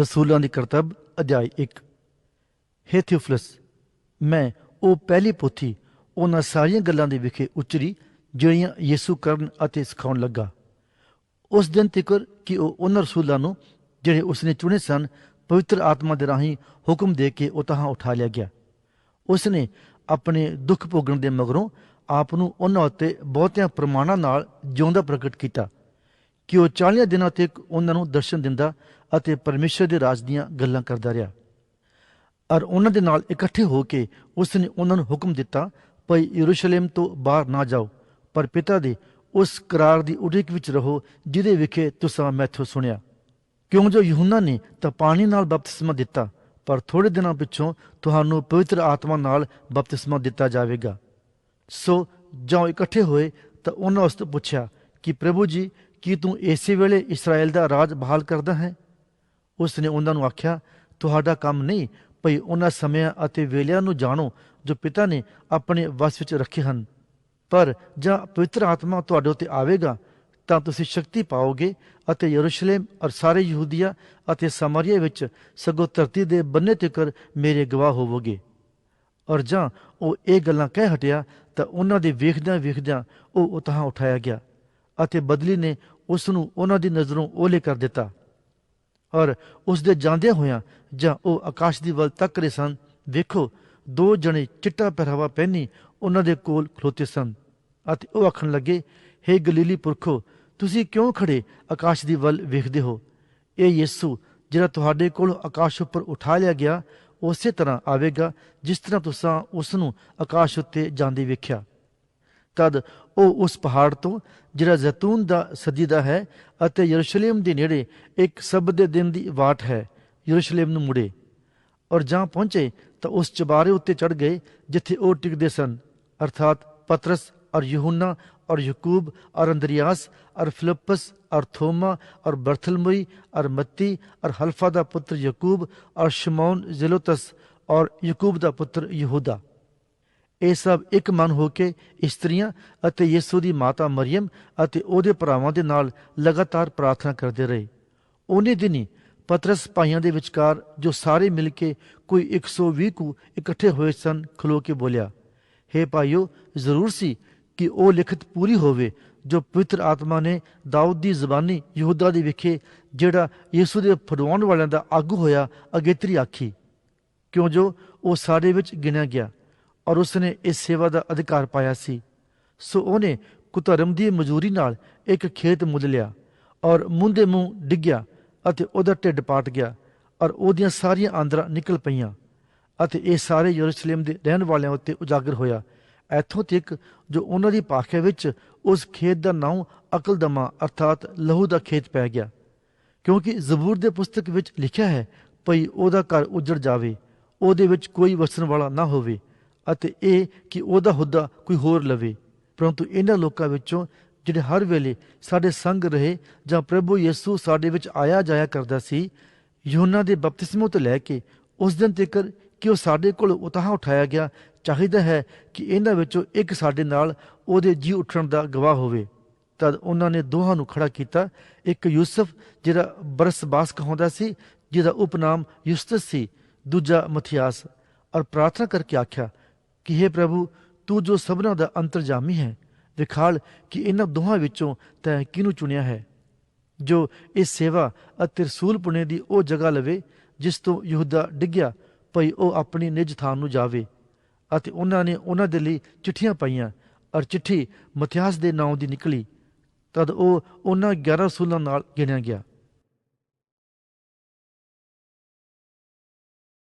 ਰਸੂਲਾਂ ਦੀ ਕਰਤੱਵ ਅਧਿਆਇ 1 ਹੇ ਥਿਉਫਿਲਸ ਮੈਂ ਉਹ ਪਹਿਲੀ ਪੋਥੀ ਉਹਨਾਂ ਸਾਰੀਆਂ ਗੱਲਾਂ ਦੇ ਵਿਖੇ ਉਚਰੀ, ਜਿਹੜੀਆਂ ਯਿਸੂ ਕਰਨ ਅਤੇ ਸਿਖਾਉਣ ਲੱਗਾ। ਉਸ ਦਿਨ ਤੱਕ ਕਿ ਉਹ ਉਹਨਾਂ ਰਸੂਲਾਂ ਨੂੰ, ਜਿਹੜੇ ਉਸਨੇ ਚੁਣੇ ਸਨ, ਪਵਿੱਤਰ ਆਤਮਾ ਦੇ ਰਾਹੀਂ ਹੁਕਮ ਦੇ ਕੇ ਉਹ ਤਹਾਂ ਉਠਾ ਲਿਆ ਗਿਆ। ਉਸਨੇ ਆਪਣੇ ਦੁੱਖ ਭੋਗਣ ਦੇ ਮਗਰੋਂ ਆਪ ਨੂੰ ਉਹਨਾਂ ਉੱਤੇ ਬਹੁਤਿਆਂ ਪ੍ਰਮਾਣਾਂ ਨਾਲ ਜਿਉਂਦਾ ਪ੍ਰਗਟ ਕੀਤਾ, ਕਿ ਉਹ 40 ਦਿਨਾਂ ਤੱਕ ਉਹਨਾਂ ਨੂੰ ਦਰਸ਼ਨ ਦਿੰਦਾ ਅਤੇ ਪਰਮੇਸ਼ਰ ਦੇ ਰਾਜ ਦੀਆਂ ਗੱਲਾਂ ਕਰਦਾ ਰਿਹਾ। ਔਰ ਉਹਨਾਂ ਦੇ ਨਾਲ ਇਕੱਠੇ ਹੋ ਕੇ ਉਸ ਨੇ ਉਹਨਾਂ ਨੂੰ ਹੁਕਮ ਦਿੱਤਾ, ਭਈ ਯਰੂਸ਼ਲਮ ਤੋਂ ਬਾਹਰ ਨਾ ਜਾਓ, ਪਰ ਪਿਤਾ ਦੇ ਉਸ ਕਰਾਰ ਦੀ ਉਡੀਕ ਵਿੱਚ ਰਹੋ, ਜਿਹਦੇ ਵਿਖੇ ਤੁਸੀਂ ਮੈਥੋਂ ਸੁਣਿਆ। ਕਿਉਂ ਜੋ ਯਹੂਨਾ ਨੇ ਤਾਂ ਪਾਣੀ ਨਾਲ ਬਪਤਿਸਮਾ ਦਿੱਤਾ, ਪਰ ਥੋੜੇ ਦਿਨਾਂ ਪਿੱਛੋਂ ਤੁਹਾਨੂੰ ਪਵਿੱਤਰ ਆਤਮਾ ਨਾਲ ਬਪਤਿਸਮਾ ਦਿੱਤਾ ਜਾਵੇਗਾ। ਸੋ ਜਦੋਂ ਇਕੱਠੇ ਹੋਏ ਤਾਂ ਉਹਨਾਂ ਉਸ ਤੋਂ ਪੁੱਛਿਆ ਕਿ ਪ੍ਰਭੂ ਜੀ, ਕੀ ਤੂੰ ਇਸੇ ਵੇਲੇ ਇਸਰਾਇਲ ਦਾ ਰਾਜ ਬਹਾਲ ਕਰਦਾ ਹੈ? ਉਸ ਨੇ ਉਹਨਾਂ ਨੂੰ ਆਖਿਆ, ਤੁਹਾਡਾ ਕੰਮ ਨਹੀਂ, ਭਈ ਉਹਨਾਂ ਸਮਿਆਂ ਅਤੇ ਵੇਲਿਆਂ ਨੂੰ ਜਾਣੋ ਜੋ ਪਿਤਾ ਨੇ ਆਪਣੇ ਵਸ ਵਿੱਚ ਰੱਖੇ ਹਨ। ਪਰ ਜਾਂ ਪਵਿੱਤਰ ਆਤਮਾ ਤੁਹਾਡੇ ਉੱਤੇ ਆਵੇਗਾ, ਤਾਂ ਤੁਸੀਂ ਸ਼ਕਤੀ ਪਾਓਗੇ ਅਤੇ ਯਰੂਸ਼ਲਮ ਔਰ ਸਾਰੇ ਯਹੂਦੀਆ ਅਤੇ ਸਮਰੀਆ ਵਿੱਚ ਸਗੋਂ ਧਰਤੀ ਦੇ ਬੰਨੇ ਤੱਕਰ ਮੇਰੇ ਗਵਾਹ ਹੋਵੋਗੇ। ਔਰ ਜਾਂ ਉਹ ਇਹ ਗੱਲਾਂ ਕਹਿ ਹਟਿਆ, ਤਾਂ ਉਹਨਾਂ ਦੇ ਵੇਖਦਿਆਂ ਵੇਖਦਿਆਂ ਉਹ ਉਤਾਹ ਉਠਾਇਆ ਗਿਆ ਅਤੇ ਬਦਲੀ ਨੇ ਉਸ ਨੂੰ ਉਹਨਾਂ ਦੀ ਨਜ਼ਰੋਂ ਓਲੇ ਕਰ ਦਿੱਤਾ। ਔਰ ਉਸ ਦੇ ਜਾਂਦਿਆਂ ਹੋਇਆਂ ਜਾਂ ਉਹ ਆਕਾਸ਼ ਦੀ ਵੱਲ ਤੱਕ ਰਹੇ ਸਨ ਵੇਖੋ ਦੋ ਜਣੇ ਚਿੱਟਾ ਪਹਿਰਾਵਾ ਪਹਿਨੀ ਉਹਨਾਂ ਦੇ ਕੋਲ ਖਲੋਤੇ ਸਨ ਅਤੇ ਉਹ ਆਖਣ ਲੱਗੇ, ਹੇ ਗਲੀਲੀ ਪੁਰਖੋ, ਤੁਸੀਂ ਕਿਉਂ ਖੜੇ ਆਕਾਸ਼ ਦੀ ਵੱਲ ਵੇਖਦੇ ਹੋ? ਇਹ ਯਿਸੂ, ਜਿਹੜਾ ਤੁਹਾਡੇ ਕੋਲ ਆਕਾਸ਼ ਉੱਪਰ ਉਠਾ ਲਿਆ ਗਿਆ, ਉਸੇ ਤਰ੍ਹਾਂ ਆਵੇਗਾ ਜਿਸ ਤਰ੍ਹਾਂ ਤੁਸੀਂ ਉਸ ਨੂੰ ਆਕਾਸ਼ ਉੱਤੇ ਜਾਂਦੇ ਵੇਖਿਆ। ਤਦ ਉਹ ਉਸ ਪਹਾੜ ਤੋਂ, ਜਿਹੜਾ ਜ਼ੈਤੂਨ ਦਾ ਸਦੀਦਾ ਹੈ ਅਤੇ ਯਰੂਸ਼ਲਮ ਦੇ ਨੇੜੇ ਇੱਕ ਸਬਤ ਦੇ ਦਿਨ ਦੀ ਵਾਟ ਹੈ, ਯਰੂਸ਼ਲਮ ਨੂੰ ਮੁੜੇ। ਔਰ ਜਾਂ ਪਹੁੰਚੇ ਤਾਂ ਉਸ ਚਬਾਰੇ ਉੱਤੇ ਚੜ ਗਏ, ਜਿੱਥੇ ਉਹ ਟਿਕਦੇ ਸਨ। ਅਰਥਾਤ ਪਤਰਸ ਔਰ ਯਹੂਨਾ ਔਰ ਯਕੂਬ ਔਰ ਅੰਦਰੀਆਸ ਔਰ ਫਿਲਿਪਸ ਔਰ ਥੋਮਾ ਔਰ ਬਰਥਲਮਈ ਔਰ ਮੱਤੀ ਔਰ ਹਲਫਾ ਦਾ ਪੁੱਤਰ ਯਕੂਬ ਔਰ ਸ਼ਮੌਨ ਜ਼ਿਲੋਤਸ ਔਰ ਯਕੂਬ ਦਾ ਪੁੱਤਰ ਯਹੂਦਾ। ਇਹ ਸਭ ਇੱਕ ਮਨ ਹੋ ਕੇ ਇਸਤਰੀਆਂ ਅਤੇ ਯਿਸੂ ਦੀ ਮਾਤਾ ਮਰੀਮ ਅਤੇ ਉਹਦੇ ਭਰਾਵਾਂ ਦੇ ਨਾਲ ਲਗਾਤਾਰ ਪ੍ਰਾਰਥਨਾ ਕਰਦੇ ਰਹੇ। ਉਹਨੇ ਦਿਨੀ ਪਤਰਸ ਭਾਈਆਂ ਦੇ ਵਿਚਕਾਰ ਜੋ ਸਾਰੇ ਮਿਲ ਕੇ ਕੋਈ 120 ਕੁ ਇਕੱਠੇ ਹੋਏ ਸਨ, ਖਲੋ ਕੇ ਬੋਲਿਆ हे ਭਾਈਓ, ਜ਼ਰੂਰ ਸੀ ਕਿ ਉਹ ਲਿਖਤ ਪੂਰੀ ਹੋਵੇ ਜੋ ਪਵਿੱਤਰ ਆਤਮਾ ਨੇ ਦਾਊਦ ਦੀ ਜ਼ਬਾਨੀ ਯਹੂਦਾ ਦੇ ਵਿਖੇ ਜਿਹੜਾ ਯਿਸੂ ਦੇ ਫੜਵਾਉਣ ਵਾਲਿਆਂ ਦਾ ਆਗੂ ਹੋਇਆ, ਅਗੇਤਰੀ ਆਖੀ, ਕਿਉਂ ਜੋ ਉਹ ਸਾਡੇ ਵਿੱਚ ਗਿਣਿਆ ਗਿਆ। ਔਰ ਉਸਨੇ ਇਸ ਸੇਵਾ ਦਾ ਅਧਿਕਾਰ ਪਾਇਆ ਸੀ। ਸੋ ਉਹਨੇ ਕੁਧਰਮ ਦੀ ਮਜ਼ਦੂਰੀ ਨਾਲ ਇੱਕ ਖੇਤ ਮੁੱਲ ਲਿਆ ਔਰ ਮੁੰਦੇ ਮੂੰਹ ਡਿੱਗਿਆ ਅਤੇ ਉਹਦਾ ਢਿੱਡ ਪਾਟ ਗਿਆ ਔਰ ਉਹਦੀਆਂ ਸਾਰੀਆਂ ਆਂਦਰਾਂ ਨਿਕਲ ਪਈਆਂ ਅਤੇ ਇਹ ਸਾਰੇ ਯਰੂਸ਼ਲਮ ਦੇ ਰਹਿਣ ਵਾਲਿਆਂ ਉੱਤੇ ਉਜਾਗਰ ਹੋਇਆ। ਇੱਥੋਂ ਤੱਕ ਜੋ ਉਹਨਾਂ ਦੀ ਪਾਖੇ ਵਿੱਚ ਉਸ ਖੇਤ ਦਾ ਨਾਮ ਅਕਲਦਮਾ ਅਰਥਾਤ ਲਹੂ ਦਾ ਖੇਤ ਪੈ ਗਿਆ। ਕਿਉਂਕਿ ਜ਼ਬੂਰ ਦੇ ਪੁਸਤਕ ਵਿੱਚ ਲਿਖਿਆ ਹੈ, ਭਈ ਉਹਦਾ ਘਰ ਉਜੜ ਜਾਵੇ, ਉਹਦੇ ਵਿੱਚ ਕੋਈ ਵਸਣ ਵਾਲਾ ਨਾ ਹੋਵੇ। ਅਤੇ ਇਹ ਕਿ ਉਹਦਾ ਹੁੱਦਾ ਕੋਈ ਹੋਰ ਲਵੇ। ਪਰੰਤੂ ਇਹਨਾਂ ਲੋਕਾਂ ਵਿੱਚੋਂ ਜਿਹੜੇ ਹਰ ਵੇਲੇ ਸਾਡੇ ਸੰਗ ਰਹੇ ਜਾਂ ਪ੍ਰਭੂ ਯਿਸੂ ਸਾਡੇ ਵਿੱਚ ਆਇਆ ਜਾਇਆ ਕਰਦਾ ਸੀ, ਯੋਹਨਾ ਦੇ ਬਪਤਿਸਮੋਂ ਤੋਂ ਲੈ ਕੇ ਉਸ ਦਿਨ ਤੱਕ ਕਿ ਉਹ ਸਾਡੇ ਕੋਲ ਉਤਾਹ ਉਠਾਇਆ ਗਿਆ, ਚਾਹੀਦਾ ਹੈ ਕਿ ਇਹਨਾਂ ਵਿੱਚੋਂ ਇੱਕ ਸਾਡੇ ਨਾਲ ਉਹਦੇ ਜੀ ਉੱਠਣ ਦਾ ਗਵਾਹ ਹੋਵੇ। ਤਦ ਉਹਨਾਂ ਨੇ ਦੋਹਾਂ ਨੂੰ ਖੜਾ ਕੀਤਾ। ਇੱਕ ਯੂਸਫ, ਜਿਹੜਾ ਬਰਸਬਾਸ ਕਹਾਉਂਦਾ ਸੀ, ਜਿਹਦਾ ਉਪਨਾਮ ਯੁਸਤਸ ਸੀ, ਦੂਜਾ ਮਥਿਆਸ। ਔਰ ਪ੍ਰਾਰਥਨਾ ਕਰਕੇ ਆਖਿਆ ਕਿ हे ਪ੍ਰਭੂ, ਤੂੰ ਜੋ ਸਭਨਾ ਦਾ ਅੰਤਰਜਾਮੀ ਹੈ ਵਿਖਾਲ ਕਿ ਇਹਨਾਂ ਦੋਹਾਂ ਵਿੱਚੋਂ ਤੈਂ ਕਿਹਨੂੰ ਚੁਣਿਆ ਹੈ? ਜੋ ਇਸ ਸੇਵਾ ਅਤੇ ਰਸੂਲ ਪੁਣੇ ਦੀ ਉਹ ਜਗ੍ਹਾ ਲਵੇ, ਜਿਸ ਤੋਂ ਯਹੂਦਾ ਡਿੱਗਿਆ, ਭਈ ਉਹ ਆਪਣੀ ਨਿਜ ਥਾਂ ਨੂੰ ਜਾਵੇ। ਅਤੇ ਉਹਨਾਂ ਨੇ ਉਹਨਾਂ ਦੇ ਲਈ ਚਿੱਠੀਆਂ ਪਾਈਆਂ, ਔਰ ਚਿੱਠੀ ਮਥਿਆਸ ਦੇ ਨਾਂ ਦੀ ਨਿਕਲੀ। ਤਦ ਉਹ ਉਹਨਾਂ 11 ਰਸੂਲਾਂ ਨਾਲ ਗਿਣਿਆ ਗਿਆ।